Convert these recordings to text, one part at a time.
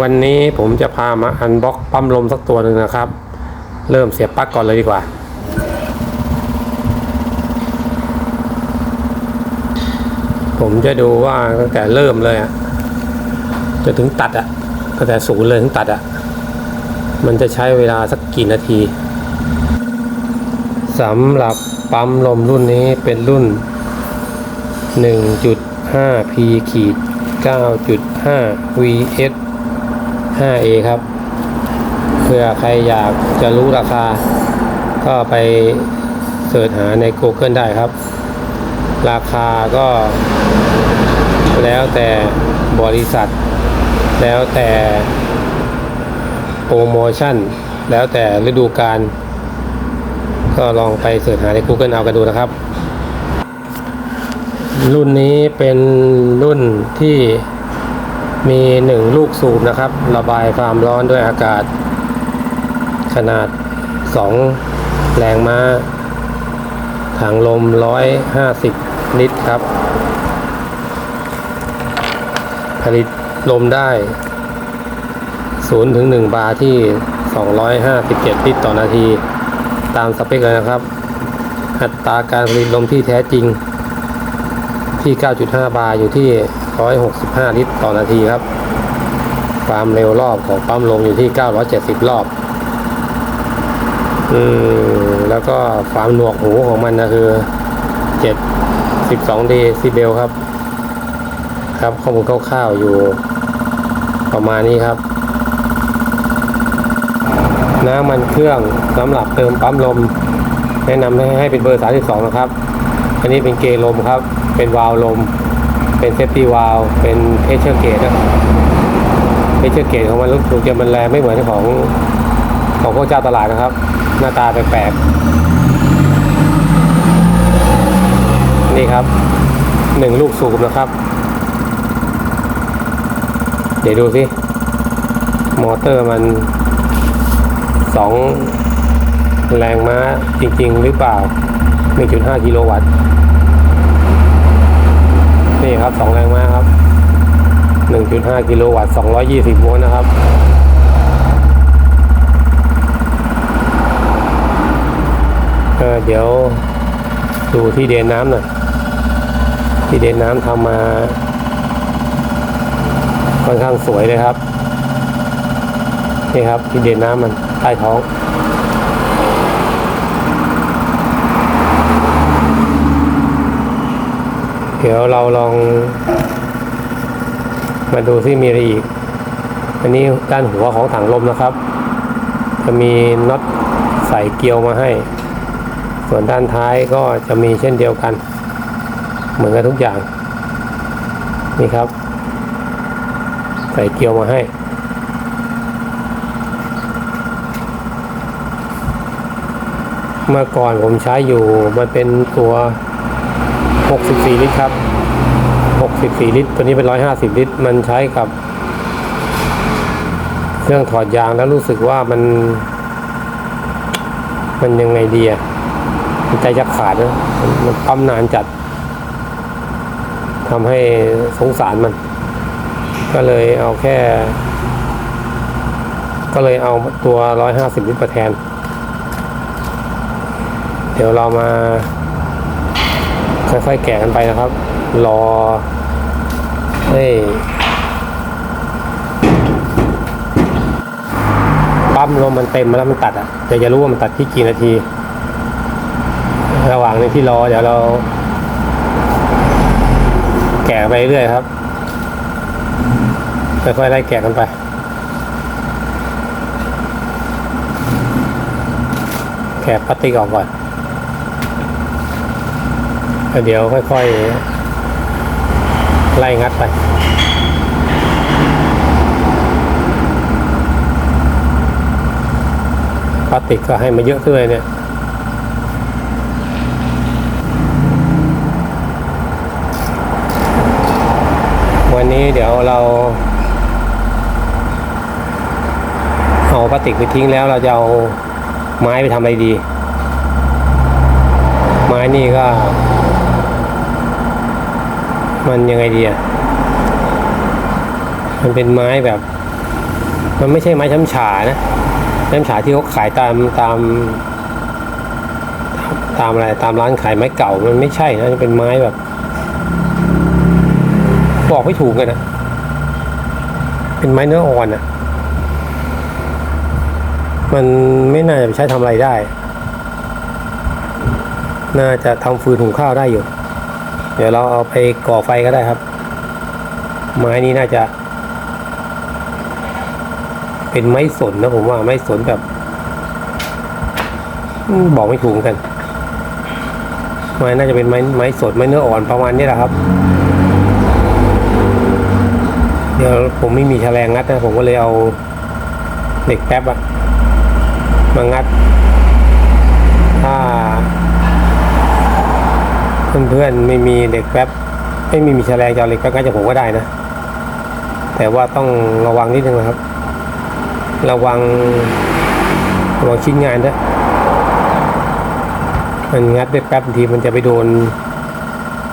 วันนี้ผมจะพามาอันบ็อกปั๊มลมสักตัวหนึ่งนะครับ เริ่มเสียบปลั๊กก่อนเลยดีกว่า ผมจะดูว่าตั้งแต่เริ่มเลยอะจะถึงตัดอะตั้งแต่ศูนย์เลยถึงตัดอะมันจะใช้เวลาสักกี่นาทีสำหรับปั๊มลมรุ่นนี้เป็นรุ่น 1.5 P ขีด9.5 VS 5A ครับเผื่อใครอยากจะรู้ราคา ก็ไปเสิร์ชหาใน Google ได้ครับ ราคาก็ แล้วแต่บริษัท แล้วแต่โปรโมชั่น แล้วแต่ฤดูกาลก็ลองไปเสิร์ชหาใน Google เอากันดูนะครับ รุ่นนี้เป็นรุ่นที่ มีหนึ่งลูกสูบนะครับ ระบายความร้อนด้วยอากาศ ขนาด 2 แรงม้าถังลม 150 ลิตรครับ ผลิตลมได้ 0 ถึง 1 บาร์ที่ 257 ลิตรต่อนาที ตามสเปคเลยนะครับ อัตราการผลิตลมที่แท้จริงที่ 9.5 บาร์อยู่ที่ 165 ลิตรต่อนาทีครับ ความเร็วรอบของปั๊มลมอยู่ที่ 970 รอบ อืม แล้วก็ความหนวกหูของมันนะคือ 7 12 เดซิเบลครับ ครับข้อมูลคร่าวๆอยู่ประมาณนี้ครับ น้ำมันเครื่องสำหรับเติมปั๊มลม แนะนำให้เป็นเบอร์ 32 นะครับ อันนี้เป็นเกลลมครับ เป็นวาล์วลม เป็นเซฟตี้วาลเป็นเพชเชอร์เกตนะเพชเชอร์เกตของมันรู้สึกจะมันแรงไม่เหมือนของของพวกเจ้าตลาดนะครับ หน้าตาแปลกๆนี่ครับหนึ่งลูกสูบนะครับ เดี๋ยวดูสิมอเตอร์มันสองแรงม้าจริง ๆ หรือเปล่า 1.5 กิโลวัตต์ นี่ครับ2แรงม้าครับ 1.5 กิโลวัตต์ 220 โวลต์นะครับเเดี๋ยวดูที่เดนน้ำหน่อย ที่เดนน้ำทำมา ค่อนข้างสวยเลยครับ นี่ครับที่เดนน้ำมันใต้ท้อง ดี๋ยวเราลอง มาดูที่มีอะไรอีก อันนี้ด้านหัวของถังลมนะครับ จะมีน็อตใส่เกลียวมาให้ ส่วนด้านท้ายก็จะมีเช่นเดียวกัน เหมือนกันทุกอย่าง นี่ครับ ใส่เกลียวมาให้เมื่อก่อนผมใช้อยู่มันเป็นตัว 64 ลิตรครับ 64 ลิตร ตัวนี้เป็น 150 ลิตร มันใช้กับ เครื่องถอดยางแล้วรู้สึกว่ามัน มันยังไงดีอะมันใจจะขาดนะมันมันปั๊มนานจัดทำให้สงสารมัน ก็เลยเอาแค่ ก็เลยเอาตัว 150 ลิตรมาแทน เดี๋ยวเรามา ค่อยๆแกะกันไปนะครับ รอให้ยปั๊มลมมันเต็มมาแล้วมันตัดอะเดี๋ยวจะรู้ว่ามันตัดที่กี่นาที ระหว่างนี้ที่รอเดี๋ยวเรา แกะไปเรื่อยครับค่อยๆไล่แกะกันไปแกะพลาสติกออกก่อน เดี๋ยวค่อยๆ ไล่งัดไปพลาสติกก็ให้มาเยอะด้วยเนี่ยวันนี้เดี๋ยวเราเอาพลาสติกไปทิ้งแล้วเราจะเอาไม้ไปทำอะไรดี ไม้นี่ก็ มันยังไงดีอะมันเป็นไม้แบบ มันไม่ใช่ไม้ช้ำฉานะช้ำฉาที่เขาขายตามตาม ตามอะไรตามร้านขายไม้เก่ามันไม่ใช่นะมันเป็นไม้แบบ บอกไม่ถูกกันนะเป็นไม้เนื้ออ่อนอะ มันไม่น่าจะใช้ทำอะไรได้ น่าจะทำฟืนหุงข้าวได้อยู่ เดี๋ยวเราเอาไปก่อไฟก็ได้ครับ ไม้นี้น่าจะ เป็นไม้สนนะผมว่าไม้สนแบบบอกไม่ถูกกัน ไม้น่าจะเป็นไม้ไม้สดไม้เนื้ออ่อนประมาณนี้แหละครับ เดี๋ยวผมไม่มีแฉลงงัดนะผมก็เลยเอาเหล็กแป๊บอะมางัด ถ้า เพื่อนๆไม่มีเหล็กแป๊บไม่มีมีแฉลงจะเอเหล็กแป๊บงัดจากผมก็ได้นะ แต่ว่าต้องระวังนิดนึงนะครับ ระวังระวังชิ้นงานด้วยมันงัดด้แป๊บบางทีมันจะไปโดน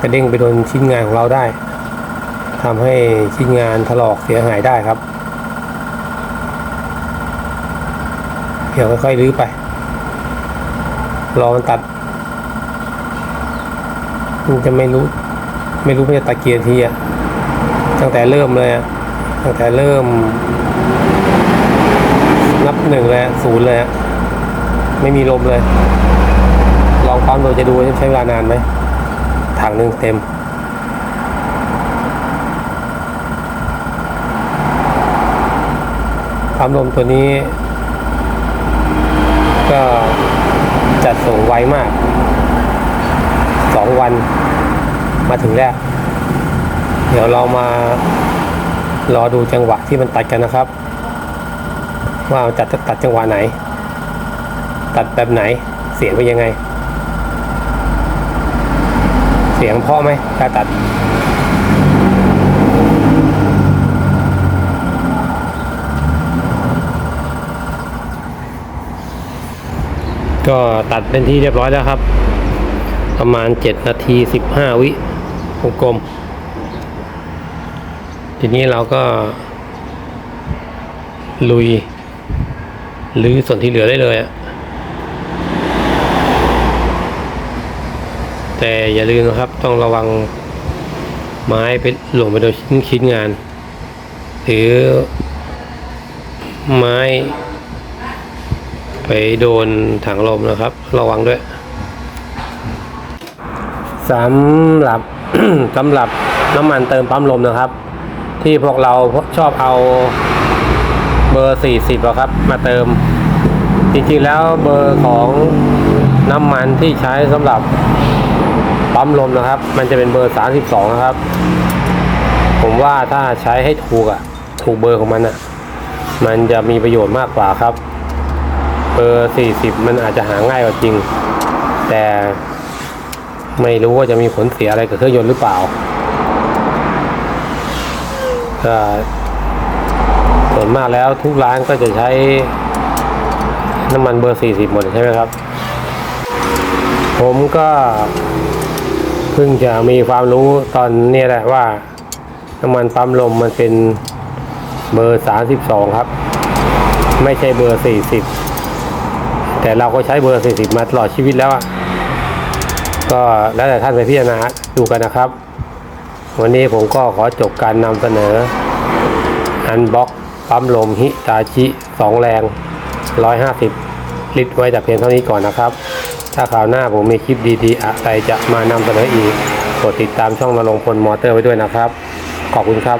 กระเด้งไปโดนชิ้นงานของเราได้ทำให้ชิ้นงานถลอกเสียหายได้ครับ เดี๋ยวค่อยๆรื้อไป รอมันตัด มันจะไม่รู้ ไม่รู้มันจะตัดเกียรทีอะตั้งแต่เริ่มเลยอะตั้งแต่เริ่ม นับหนึ่งเลยศูนย์เลยอะไม่มีลมเลย ลองปั๊มดูจะดูใช้เวลานานไหมถังหนึ่งเต็มปั๊มลมตัวนี้ ก็จัดส่งไวมาก สองวันมาถึงแล้ว เดี๋ยวเรามารอดูจังหวะที่มันตัดกันนะครับ ว่าจัดตัดจังหวะไหน ตัดแบบไหนเสียงเป็นยังไง เสียงพราะไหมกาตัดก็ตัดเป็นที่เรียบร้อยแล้วครับ ประมาณ 7 นาที 15 วิวงกลม ทีนี้เราก็ ลุยหรือส่วนที่เหลือได้เลยอะแต่อย่าลืมนะครับต้องระวังไม้ไปหลงไปโดนชิ้นชิ้นงาน หรือไม้ ไปโดนถังลมนะครับ ระวังด้วย สำหรับสำหรับน้ำมันเติมปั๊มลมนะครับ ที่พวกเราชอบเอาเบอร์ 40อะครับ มาเติม จริงๆแล้วเบอร์ของน้ำมันที่ใช้สำหรับปั๊มลมนะครับ มันจะเป็นเบอร์ 32 นะครับ ผมว่าถ้าใช้ให้ถูกอะถูกเบอร์ของมันอะมันจะมีประโยชน์มากกว่าครับ เบอร์ 40 มันอาจจะหาง่ายกว่าจริง แต่ ไม่รู้ว่าจะมีผลเสียอะไรกับเครื่องยนต์หรือเปล่าก็ส่วนมากแล้วทุกร้านก็จะใช้น้ำมันเบอร์ 40 หมดใช่ไหมครับ ผมก็เพิ่งจะมีความรู้ตอนนี้แหละว่าน้ำมันปั๊มลมมันเป็นเบอร์ 32 ครับ ไม่ใช่เบอร์ 40 แต่เราก็ใช้เบอร์ 40 มาตลอดชีวิตแล้วอะ ก็แล้วแต่ท่านไปพิจารณาดูกันนะครับ วันนี้ผมก็ขอจบการนำเสนอ อันบ็อกปั๊มลมฮิตาชิ2แรง 150 ลิตรไว้แต่เพียงเท่านี้ก่อนนะครับ ถ้าคราวหน้าผมมีคลิปดีๆอะไรจะมานำเสนออีก กดติดตามช่องนรงพลมอเตอร์ไว้ด้วยนะครับ ขอบคุณครับ